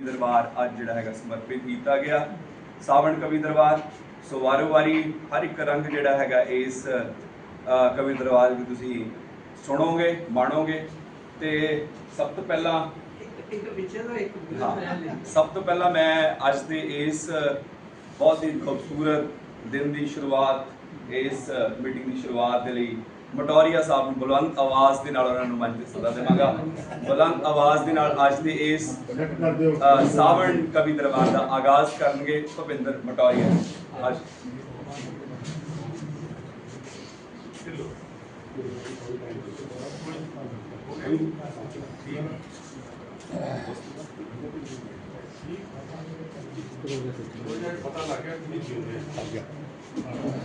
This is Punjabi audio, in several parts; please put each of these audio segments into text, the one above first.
ਦਰਬਾਰ ਅੱਜ ਜਿਹੜਾ ਹੈਗਾ ਸਮਰਪਿਤ ਕੀਤਾ ਗਿਆ। ਸਾਵਣ ਕਵੀ ਦਰਬਾਰ ਸੋ ਵਾਰੋ ਵਾਰੀ ਹਰ ਇੱਕ ਰੰਗ ਜਿਹੜਾ ਹੈਗਾ ਇਸ ਕਵੀ ਦਰਬਾਰ ਵਿੱਚ ਤੁਸੀਂ ਸੁਣੋਗੇ ਮਾਣੋਗੇ ਤੇ ਸਭ ਤੋਂ ਪਹਿਲਾਂ ਇੱਕ ਪਿੱਛੇ ਤੋਂ ਇੱਕ ਸਭ ਤੋਂ ਪਹਿਲਾਂ ਮੈਂ ਅੱਜ ਦੇ ਇਸ ਬਹੁਤ ਹੀ ਖੂਬਸੂਰਤ ਦਿਨ ਦੀ ਸ਼ੁਰੂਆਤ ਇਸ ਮੀਟਿੰਗ ਦੀ ਸ਼ੁਰੂਆਤ ਦੇ ਲਈ ਮਟੋਰੀਆ ਸਾਹਿਬ ਨੂੰ ਬੁਲੰਦ ਆਵਾਜ਼ ਦੇ ਨਾਲ ਉਹਨਾਂ ਨੂੰ ਮੰਚ ਤੇ ਸਦਾ ਦੇਵਾਂਗਾ। ਬੁਲੰਦ ਆਵਾਜ਼ ਦੇ ਨਾਲ ਅੱਜ ਦੇ ਇਸ ਸਾਵਣ ਕਵੀ ਦਰਬਾਰ ਦਾ ਆਗਾਜ਼ ਕਰਨਗੇ ਭੁਪਿੰਦਰ ਮਟੌਰੀਆ ਅੱਜ ਆ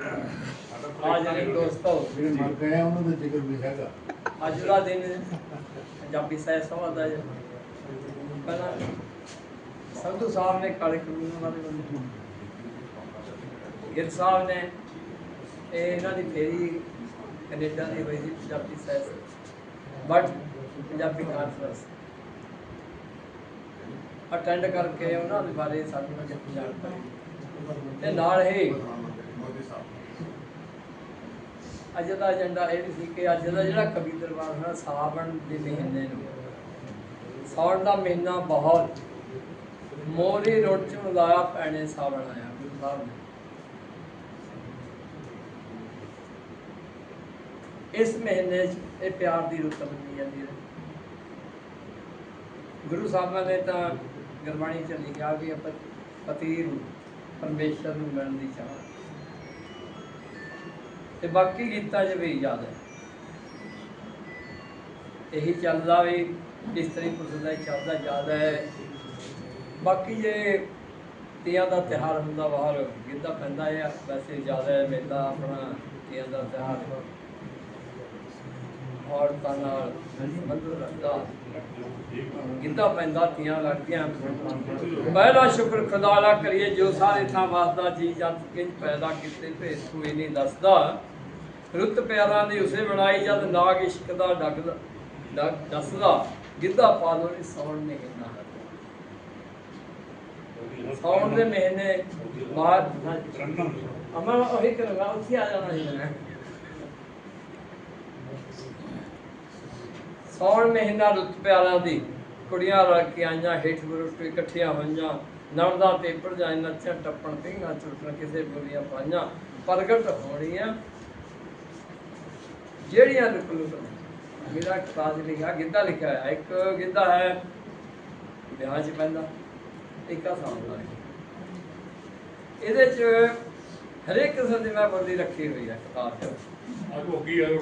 ਜਿਹੜੇ ਦੋਸਤੋ ਜਿਹੜੇ ਮਰ ਗਏ ਆ ਉਹਨਾਂ ਦਾ ਜ਼ਿਕਰ ਵੀ ਹੈਗਾ। ਅੱਜ ਦਾ ਦਿਨ ਪੰਜਾਬੀ ਸਾਹਿਤ ਸਭਾ ਦਾ ਹੈ। ਪਹਿਲਾਂ ਸੰਧੂ ਸਾਹਿਬ ਨੇ ਕਾਲੇ ਕਾਨੂੰਨ ਵਾਲੇ ਬੰਦੇ ਗਿਰ ਸਾਹਿਬ ਨੇ ਇਹ ਇਹਨਾਂ ਦੀ ਫੇਰੀ ਕੈਨੇਡਾ ਦੀ ਹੋਈ ਸੀ ਪੰਜਾਬੀ ਸਾਹਿਤ ਬਟ ਪੰਜਾਬੀ ਕਾਨਫਰੰਸ ਅਟੈਂਡ ਕਰਕੇ ਉਹਨਾਂ ਦੇ ਬਾਰੇ ਸਾਨੂੰ ਜਾਣਕਾਰੀ। ਤੇ ਨਾਲ ਹੀ ਅੱਜ ਦਾ ਏਜੰਡਾ ਇਹ ਵੀ ਸੀ ਕਿ ਅੱਜ ਦਾ ਜਿਹੜਾ ਕਵੀ ਦਰਬਾਰ ਹੈ ਸਾਵਣ ਦੇ ਮਹੀਨੇ ਨੂੰ। ਸਾਵਣ ਦਾ ਮਹੀਨਾ ਬਹੁਤ ਮੋਰੀ ਰੋਟ ਚ ਲਾਇਆ ਪੈਣੇ ਸਾਵਣ ਆਇਆ, ਗੁਰੂ ਸਾਹਿਬ ਨੇ। ਇਸ ਮਹੀਨੇ 'ਚ ਇਹ ਪਿਆਰ ਦੀ ਰੁੱਤ ਮੰਨੀ ਜਾਂਦੀ ਹੈ। ਗੁਰੂ ਸਾਹਿਬਾਂ ਨੇ ਤਾਂ ਗੁਰਬਾਣੀ ਚ ਲਿਖਿਆ ਕਿ ਪਤੀ ਨੂੰ, ਪਰਮੇਸ਼ਰ ਨੂੰ ਮਿਲਣ ਦੀ ਚਾਹ ਤੇ ਬਾਕੀ ਗੀਤਾਂ 'ਚ ਵੀ ਯਾਦ ਹੈ। ਇਹੀ ਚੱਲਦਾ ਵੀ ਇਸਤਰੀ ਪੁਰਸ਼ ਦਾ ਚੱਲਦਾ, ਯਾਦ ਹੈ। ਬਾਕੀ ਜੇ ਤੀਆਂ ਦਾ ਤਿਹਾਰ ਹੁੰਦਾ ਬਾਹਰ, ਗਿੱਧਾ ਪੈਂਦਾ ਹੈ ਵੈਸੇ ਜ਼ਿਆਦਾ ਹੈ ਮੇਲਾ ਆਪਣਾ ਤੀਆਂ ਦਾ ਤਿਹਾਰ ਔਰਤਾਂ ਨਾਲ ਬੰਦੂ ਰੱਖਦਾ। ਗਿੱਧਾ ਪੈਂਦਾ ਤੀਆਂ ਲੱਗਦੀਆਂ ਪਹਿਲਾ ਸ਼ੁਕਰ ਖੁਦਾ ਦਾ ਕਰੀਏ, ਜੋ ਸਾਰੇ ਥਾਂ ਵਸਦਾ ਜੀ ਜਦ ਕਿੰਜ ਪੈਦਾ ਕੀਤੇ, ਭੇਸ ਕੋਈ ਨਹੀਂ ਦੱਸਦਾ। ਰੁੱਤ ਪਿਆਰਾਂ ਦੀ ਉਸੇ ਬਣਾਈ, ਜਦ ਨਾਗ ਇਸ਼ਕ ਦਾ ਡੱਕਦਾ ਦੱਸਦਾ ਗਿੱਧਾ ਪਾ ਲੋ ਨੀ ਸੌਣ ਮਹੀਨਾ ਸੌਣ ਦੇ ਮਹੀਨੇ ਬਾਅਦ ਅਮਾ, ਉਹੀ ਕਰਵਾ ਉੱਥੇ ਆ ਜਾਣਾ ਸੀ ਮੈਂ। ਸੌਣ ਮਹੀਨਾ ਰੁੱਤ ਪਿਆਰਾਂ ਦੀ। ਕੁੜੀਆਂ ਰਲ ਕੇ ਆਈਆਂ ਹੇਠ ਗੁਰੁੱਟ ਇਕੱਠੀਆਂ ਹੋਈਆਂ। ਨਣਦਾ ਤੇ ਭਰਜਾਈ ਨੱਚਣ ਟੱਪਣ ਪਿੰਗਾ ਛੁੱਟਣ ਕਿਸੇ ਬੁਰੀਆਂ ਪਾਈਆਂ। ਪ੍ਰਗਟ ਹੋਣੀਆਂ। ਜਿਹੜੀਆਂ ਲੁਕ ਲੁਕ ਮੇਰਾ 'ਚ ਲਿਖਿਆ ਗਿੱਧਾ ਲਿਖਿਆ ਹੋਇਆ ਇੱਕ ਗਿੱਧਾ ਹੈ ਵਿਆਹ 'ਚ ਪੈਂਦਾ ਇੱਕ ਸਾਹਮਣਾ ਇਹਦੇ 'ਚ ਹਰੇਕ ਕਿਸਮ ਦੀ ਮੈਂ ਬੋਲੀ ਰੱਖੀ ਹੋਈ ਹੈ ਕਿਤਾਬ 'ਚ।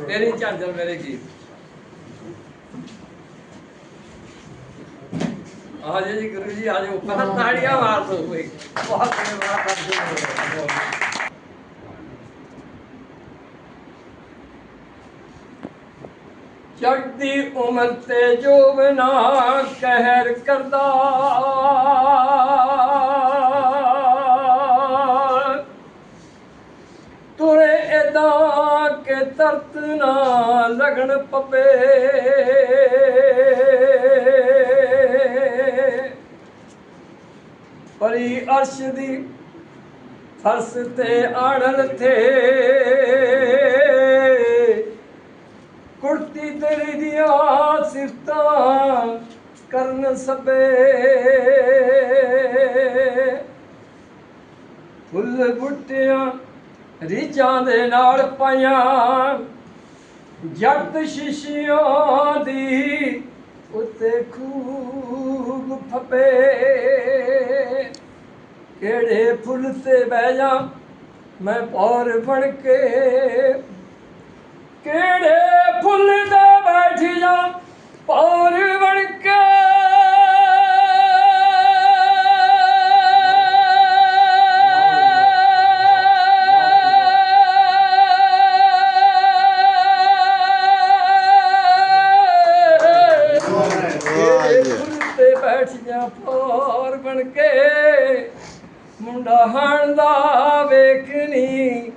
ਤੇਰੀ ਝਾਂਜਰ ਮੇਰੇ ਗੀਤ ਆ ਜੀ ਜੀ ਗੁਰੂ ਜੀ ਆ ਜਾਓ ਉੱਪਰ ਤਾੜੀਆਂ ਮਾਰ ਦੋ ਕੋਈ। ਬਹੁਤ ਧੰਨਵਾਦ ਕਰਦੇ ਚੜਦੀ ਉਮਰ ਤੇ ਜੋਬਨਾ ਕਹਿਰ ਕਰਦਾ। ਤੁਰੇ ਇਦਾਂ ਕੇ ਤਰਤ ਨਾ ਲਗਣ ਪਵੇ। ਪਰੀ ਅਰਸ਼ ਦੀ ਫਰਸ ਤੇ ਆੜਲ ਥੇ। ਕੁੜਤੀ ਤੇਰੀ ਦੀਆਂ ਸਿਫਤਾਂ ਕਰਨ ਸਬੇ ਫੁੱਲ ਬੁੱਟਿਆਂ ਰੀਚਾਂ ਦੇ ਨਾਲ ਪਾਈਆਂ। ਜਗਤ ਸ਼ਿਸ਼ਿਆਂ ਦੀ ਉੱਤੇ ਖੂਬ ਫਪੇ। ਕਿਹੜੇ ਫੁੱਲ ਤੇ ਬਹਿ ਜਾ ਮੈਂ ਪੌਰ ਬਣ ਕੇ। ਕਿਹੜੇ ਫੁੱਲ ਤੇ ਬੈਠ ਜਾ ਤੇ ਬੈਠ ਜਾ ਬਣ ਕੇ। ਮੁੰਡਾ ਹਣ ਦਾ ਵੇਖਣੀ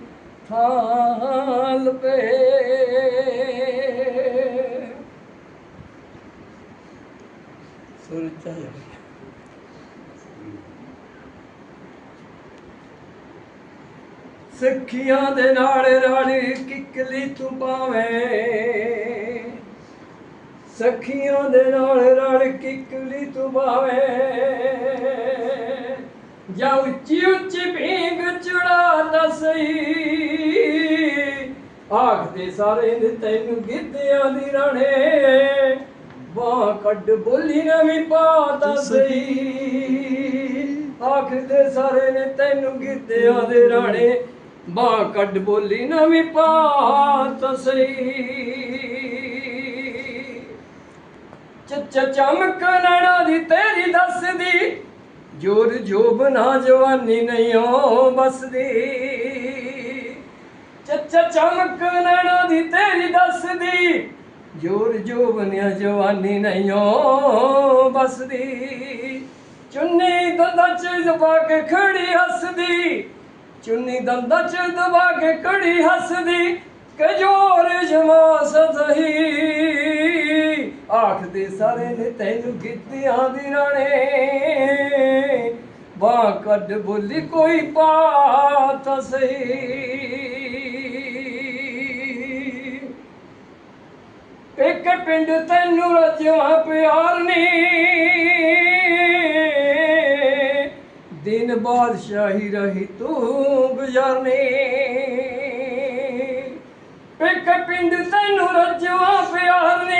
ਥਾਂ ਪੇ ਸੁਰ ਸਖੀਆਂ ਦੇ ਨਾਲ ਰਲ ਕਿਕਲੀ ਤੂੰ ਪਾਵੇਂ। ਸਖੀਆਂ ਦੇ ਨਾਲ ਰਲ ਕਿਕਲੀ ਤੂੰ ਪਾਵੇਂ ਜਾਂ ਉੱਚੀ ਉੱਚੀ ਭੀਂਗ ਚੜਾ ਦਸਈ ਆਖਦੇ ਸਾਰੇ ਨੇ ਤੈਨੂੰ ਗਿੱਧਿਆਂ ਦੀ ਰਾਣੇ। ਬਾਹ ਕੱਢ ਬੋਲੀ ਨਵੀਂ ਪਾ ਦਸਈ ਆਖਦੇ ਸਾਰੇ ਨੇ ਤੈਨੂੰ ਗਿੱਧਿਆਂ ਦੇ ਰਾਣੇ। ਬਾਹ ਕੱਢ ਬੋਲੀ ਨਵੀਂ ਪਾ ਦਸਈ ਚੱਚ ਚਮਕ ਨੜਾ ਦੀ ਤੇਰੀ ਦੱਸਦੀ, ਜੋਰ ਜੋਬ ਨਾ ਜਵਾਨੀ ਨਹੀਂ ਓ ਬਸਦੀ ਚੱਚ ਚਮਕ ਨੜਾ ਦੀ ਤੇਰੀ ਦੱਸਦੀ, ਜੋਰ ਜੋਬ ਨਾ ਜਵਾਨੀ ਨਹੀਂ ਓ ਬਸਦੀ ਚੁੰਨੀ ਦੰਦਾਂ ਚ ਦਬਾ ਕੇ ਖੜੀ ਹੱਸਦੀ, ਚੁੰਨੀ ਦੰਦਾਂ ਚ ਦਬਾ ਕੇ ਖੜੀ ਹੱਸਦੀ ਕਜੋਰ ਜਮਾ ਸਦਹੀ ਆਖਦੇ ਸਾਰੇ ਨੇ ਤੈਨੂੰ ਗਿੱਧਿਆਂ ਦੀ ਰਾਣੇ। ਬਾਹ ਕੱਢ ਬੋਲੀ ਕੋਈ ਪਾਤ ਸਹੀ। ਇੱਕ ਪਿੰਡ ਤੈਨੂੰ ਰਜਵਾ ਪਿਆਰ ਨੇ। ਦਿਨ ਬਾਦਸ਼ਾਹੀ ਰਹੀ ਤੂੰ ਗੁਜ਼ਾਰਨੇ ਇੱਕ ਪਿੰਡ ਤੈਨੂੰ ਰਜਵਾ ਪਿਆਰ ਨੇ।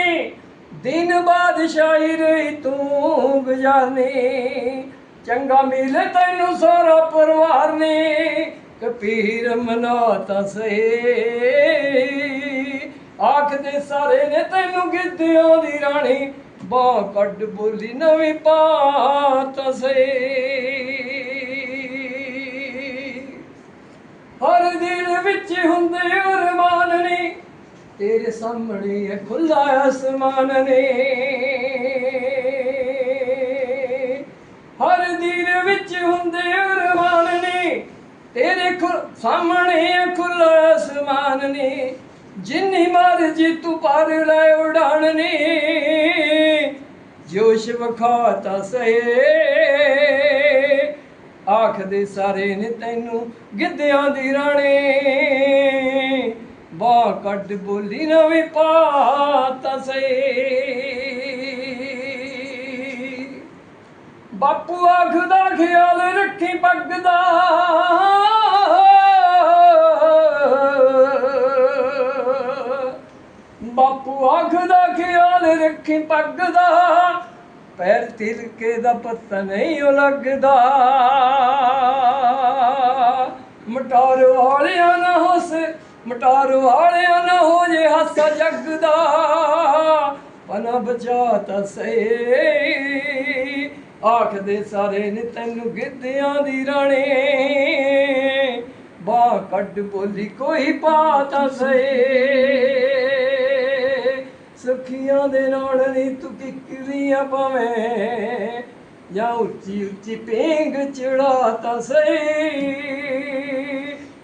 ਦਿਨ ਬਾਦਸ਼ਾਹੀ ਰਹੀ ਤੂੰ ਗੁਜ਼ਾਰਨੇ, ਚੰਗਾ ਮਿਲੇ ਤੈਨੂੰ ਸਾਰਾ ਪਰਿਵਾਰ ਨੇ ਕਪੀਰ ਮਨਾਤਾ ਸੇ ਆਖਦੇ ਸਾਰੇ ਨੇ ਤੈਨੂੰ ਗਿੱਧਿਆਂ ਦੀ ਰਾਣੀ, ਬਾਹ ਕੱਢ ਬੋਲੀ ਨਵੀਂ ਪਾਤ ਸੇ ਹਰ ਦਿਲ ਵਿੱਚ ਹੁੰਦੇ ਅਰਮਾਨ ਨੇ ਤੇਰੇ ਸਾਹਮਣੇ ਹੈ ਖੁੱਲਾ ਅਸਮਾਨ ਨੇ। ਹਰ ਦਿਲ ਵਿੱਚ ਹੁੰਦੇ ਅਰਮਾਨ ਨੇ, ਤੇਰੇ ਸਾਹਮਣੇ ਹੈ ਖੁੱਲਾ ਅਸਮਾਨ ਨੇ। ਜਿੰਨੀ ਮਰਜ਼ੀ ਤੂੰ ਪਾਰ ਲੈ ਉਡਾਣ ਨੇ ਜੋਸ਼ ਵਖਾਤਾ ਸਏ ਆਖਦੇ ਸਾਰੇ ਨੇ ਤੈਨੂੰ ਗਿੱਧਿਆਂ ਦੀ ਰਾਣੇ। ਬਾਹ ਕੱਢ ਬੋਲੀ ਨਾ ਵੀ ਪਾਤ ਸੇ ਬਾਪੂ ਆਖਦਾ, ਖਿਆਲ ਰੱਖੀ ਪੱਗਦਾ। ਬਾਪੂ ਆਖਦਾ, ਖਿਆਲ ਰੱਖੀ ਪੱਗਦਾ। ਪੈਰ ਤਿਲਕੇ ਦਾ ਪੱਤਾ ਨਹੀਂ ਉਹ ਲੱਗਦਾ। ਮਟਾਰ ਵਾਲਿਆਂ ਨਾ ਹੱਸ ਮਟਾਰ ਵਾਲਿਆਂ ਨਾ ਹੋ ਜੇ ਹਾਸਾ ਜੱਗ ਦਾ ਪਨਾ ਬਚਾਤਾ ਸੇ ਆਖਦੇ ਸਾਰੇ ਨੇ ਤੈਨੂੰ ਗਿੱਧਿਆਂ ਦੀ ਰਾਣੇ, ਬਾਹ ਕੱਢ ਬੋਲੀ ਕੋਈ ਪਾਤਾ ਸੇ ਸੁਖੀਆਂ ਦੇ ਨਾਲ ਨੀ ਤੂੰ ਕਿਕਰੀਆਂ ਪਵੇਂ ਜਾਂ ਉੱਚੀ ਉੱਚੀ ਪੇਂਗ ਚੜਾਤਾ ਸੇ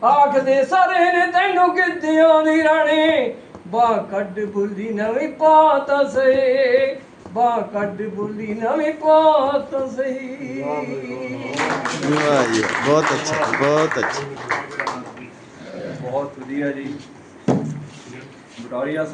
ਆਖਦੇ ਸਾਰੇ ਨੇ ਤੈਨੂੰ ਗਿੱਧਿਆਂ ਦੀ ਰਾਣੀ। ਬਾਹ ਕੱਢ ਬੋਲੀ ਨਵੀਂ ਪਾਤਾ ਸੇ ਬਾਹ ਕੱਢ ਬੋਲੀ ਨਵੀਂ ਪਾਤਾ ਸਹੀ। ਵਾਹ ਜੀ ਬਹੁਤ ਅੱਛਾ ਬਹੁਤ ਅੱਛਾ। ਬਹੁਤ ਵਧੀਆ ਜੀ। ਬਟੋਰੀਆ